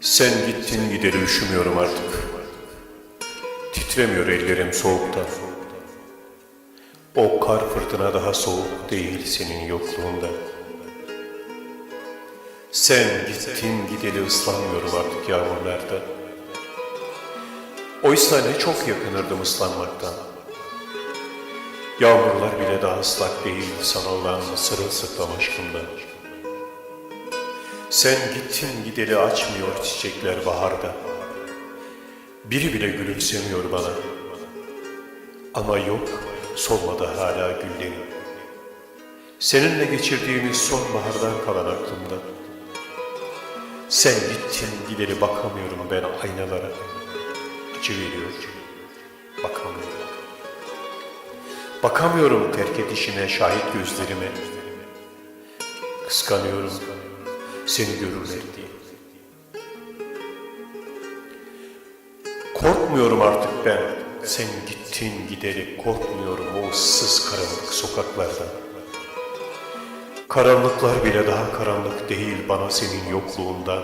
Sen gittin gideri üşümüyorum artık. Titremiyor ellerim soğuktan. O kar fırtına daha soğuk değil senin yokluğunda. Sen gittin gideli ıslanmıyorum artık yağmurlarda. Oysa ne çok yakınırdım ıslanmaktan. Yağmurlar bile daha ıslak değil sana olan sırılsıklam aşkımdan. Sen gittin gideli açmıyor çiçekler baharda. Biri bile gülümsemiyor bana. Ama yok, solmadı hala güllerim. Seninle geçirdiğimiz sonbahardan kalan aklımda. Sen gittin gideli bakamıyorum ben aynalara. Acı veriyor, bakamıyorum. Bakamıyorum terk edişine şahit gözlerime. Kıskanıyorum seni görürler diye. Korkmuyorum artık ben. Sen gittin gideri korkmuyorum o ıssız karanlık sokaklardan. Karanlıklar bile daha karanlık değil bana senin yokluğundan.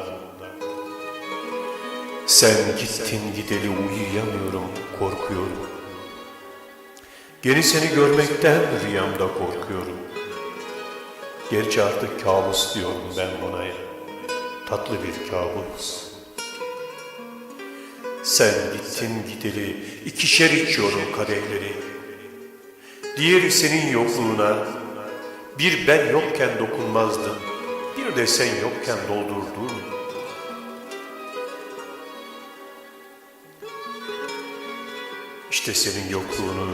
Sen gittin gideli uyuyamıyorum, korkuyorum. Geri seni görmekten rüyamda korkuyorum. Gerçi artık kabus diyorum ben buna ya. Tatlı bir kabus. Sen gittin gideli ikişer içiyorum kadehleri. Diğeri senin yokluğuna bir ben yokken dokunmazdın. Bir de sen yokken doldurdun. İşte senin yokluğunu,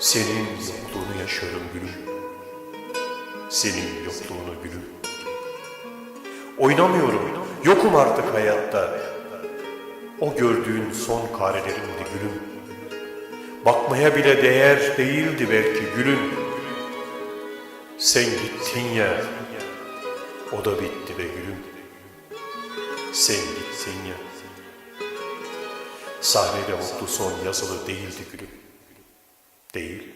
senin yokluğunu yaşıyorum gülüm. Senin yokluğunu gülüm. Oynamıyorum, yokum artık hayatta. O gördüğün son karelerimdi gülüm. Bakmaya bile değer değildi belki gülüm. Sen gittin ya, o da bitti be gülüm. Sen gittin ya. Sahnede mutlu son yazılı değildi gülüm. Değil.